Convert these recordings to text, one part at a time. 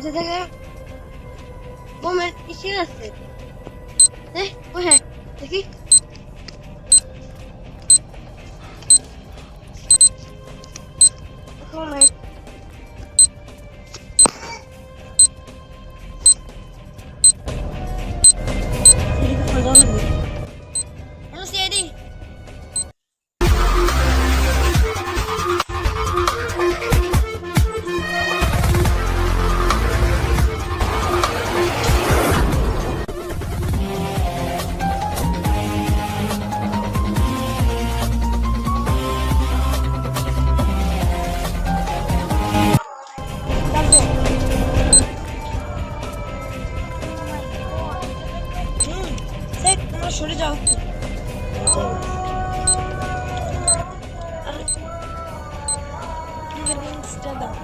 Alltså det här... Moment, ich sehe das nicht. Ne? Woher? Okay. Komm mal. Fingerprints-টা দাও।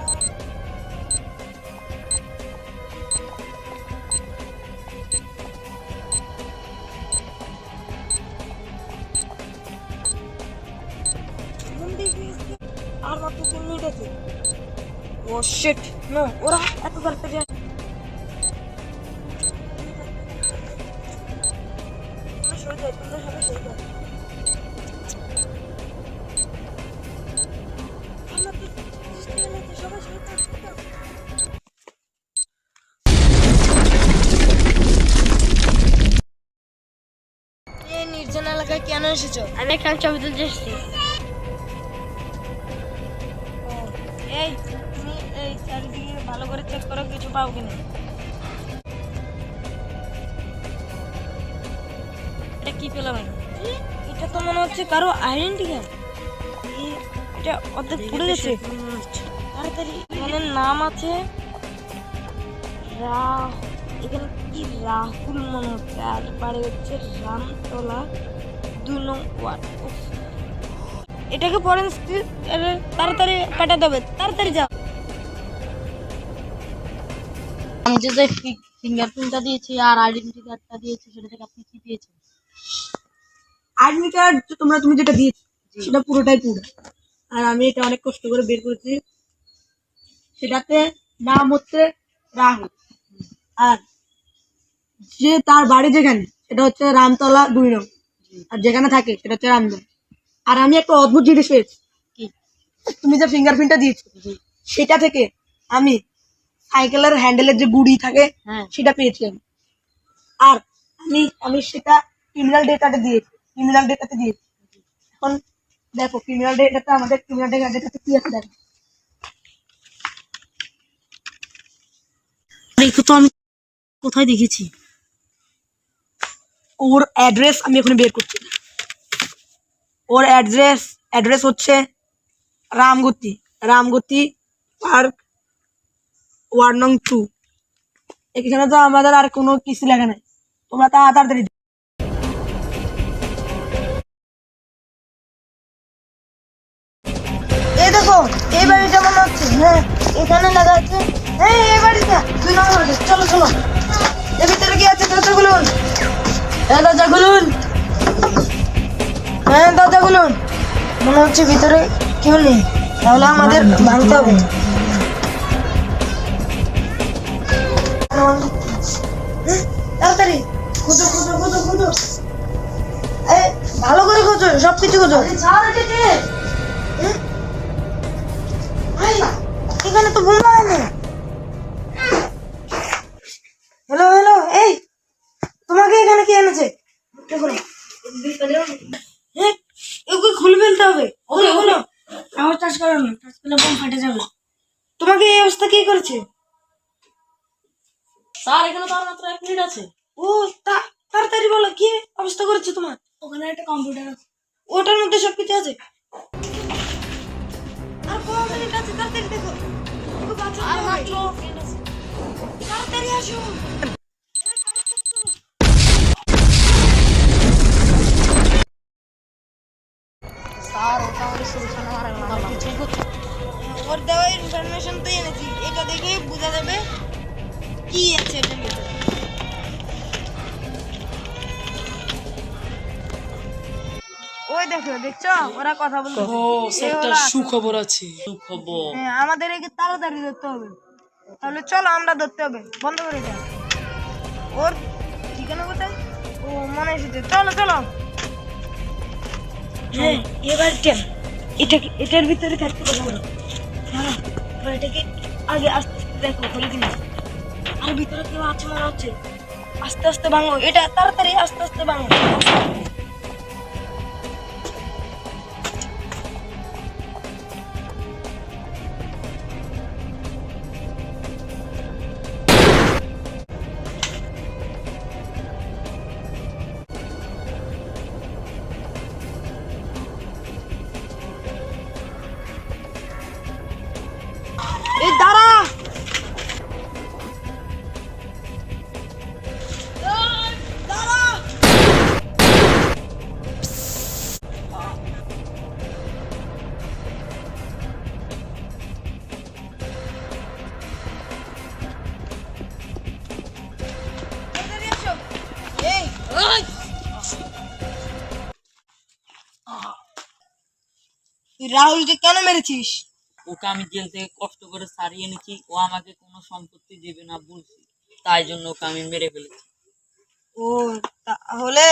মন্দির গিয়েছে। আর মাত্র তিন মিনিট আছে ও শিট নো কেন এসেছ? আমি একটা ছবি তুলতে এসেছি। এই তুমি এই চারিদিকে ভালো করে চেক করো কিছু পাও কিনা। এটা কি পেলাম আমি? এটা তো মনে হচ্ছে কারও আইডেন্টি কার্ড এটা অর্ধেক পুড়ে গেছে। তাড়াতাড়ি নাম আছে। রা এখানে কি রাহুল মনে হচ্ছে? আর বাড়ি হচ্ছে রামতলা। দুই নং ওয়ার্ড। এটাকে ফরেন্সিক তাড়াতাড়ি পাঠাতে হবে। তাড়াতাড়ি যাও। আমি যে ফিঙ্গারপ্রিন্টটা দিয়েছি আর আইডেন্টি কার্ডটা দিয়েছি সেটা থেকে আপনি কি পেয়েছেন আর্মি কার্ড তোমরা তুমি যেটা দিয়েছ সেটা পুরোটাই পুরো। আর আমি এটা অনেক কষ্ট করে বের করেছি। সেটাতে নাম হচ্ছে রাহুল। আর যে তার বাড়ি যেখানে সেটা হচ্ছে রামতলা দুই নং। আর যেখানে থাকে সেটা হচ্ছে রামদন আর আমি একটা অদ্ভুত জিনিস পেয়েছি। কি? তুমি যে ফিঙ্গারপ্রিন্টটা দিয়েছ সেটা থেকে আমি সাইকেলের হ্যান্ডেলের যে গুড়ি থাকে হ্যাঁ। সেটা পেয়েছি আমি। আর আমি আমি সেটা ক্রিমিনাল ডেটাতে দিয়েছি ক্রিমিনাল ডেটাতে দিয়েছি। এখন দেখো ক্রিমিনাল ডেটাতে আমাদের ক্রিমিনাল ডেটাতে কি আছে দেখো। দেখো তো আমি কোথায় দেখেছি? ওর অ্যাড্রেস আমি এখন বের করছি। ওর অ্যাড্রেস অ্যাড্রেস হচ্ছে রামগতি রামগতি পার্ক ওয়ার্ড নং টু এখানে তো আমাদের আর কোনো কিছু লেখা নাই। তোমরা তা তাড়াতাড়ি এই দেখো, এই বাড়িটা মনে হচ্ছে হ্যাঁ এখানে লেখা আছে এই এই বাড়িটা, দুই নম্বর খুলুন মনে হচ্ছে ভিতরে কেউ নেই। তাহলে আমাদের ভাঙতে হবে। তাড়াতাড়ি। খুঁজো খুঁজো খুঁজো খুঁজো। ভালো করে খুঁজো সব কিছু খুঁজো হ্যাঁ? এই, এখানে তো বোমা হয়নি হ্যালো হ্যালো এই তোমাকে এখানে কে এনেছে দেখো না। হ্যাঁ, ওকে খুলে ফেলতে হবে ওকে হলো আবার চাষ করো না চাষ করলে বোম ফাটে যাবে তোমাকে এই অবস্থা কে করেছে? স্যার এখানে তো আর মাত্র এক মিনিট আছে। ও তা- তাড়াতাড়ি বলো কি অবস্থা করেছে তোমার? ওখানে একটা কম্পিউটার আছে। ওটার মধ্যে সবকিছু আছে? আর কত মিনিট আছে তাড়াতাড়ি দেখো। আর মাত্র তাড়াতাড়ি আসো। ওর দেওয়া ইনফরমেশন তো এনেছি। এটা দেখে বোঝা যাবে কি আছে এটার ভিতরে। ওই দেখো দেখছ? ওরা কথা বলছে ও একটা সুখবর আছে। সুখবর। হ্যাঁ আমাদের একে তাড়াতাড়ি ধরতে হবে। তাহলে চলো আমরা ধরতে হবে। বন্ধ করে দাও ওর ঠিকানা কোথায়? ও মনে এসেছে। চলো চলো। হ্যাঁ এবার এটা এটার ভিতরে থাকতে পারব আগে আস্তে আর ভিতরে কেউ আছে মনে হচ্ছে আস্তে আস্তে ভাঙো। এটা তাড়াতাড়ি আস্তে আস্তে ভাঙো। তুই রাহুলকে কেন মেরেছিস? ওকে আমি জেল থেকে কষ্ট করে সারিয়ে এনেছি ও আমাকে কোনো সম্পত্তি দেবে না বলছি। তাই জন্য ওকে আমি মেরে ফেলেছি। ও তাহলে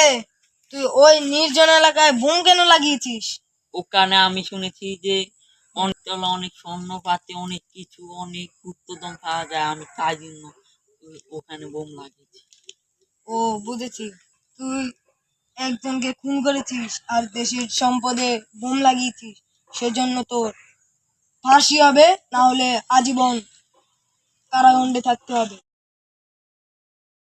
তুই ওই নির্জন এলাকায় বোম কেন লাগিয়েছিস? ওখানে আমি শুনেছি যে তলা অনেক স্বর্ণ পাতে অনেক কিছু অনেক গুপ্তদম পাওয়া যায়। আমি তাই জন্য ওখানে বোম লাগিয়েছি। ও বুঝেছি। তুই একজনকে খুন করেছিস আর দেশের সম্পদে বোম লাগিয়েছিস। সেজন্য তোর ফাঁসি হবে না হলে আজীবন কারাগণ্ডে থাকতে হবে।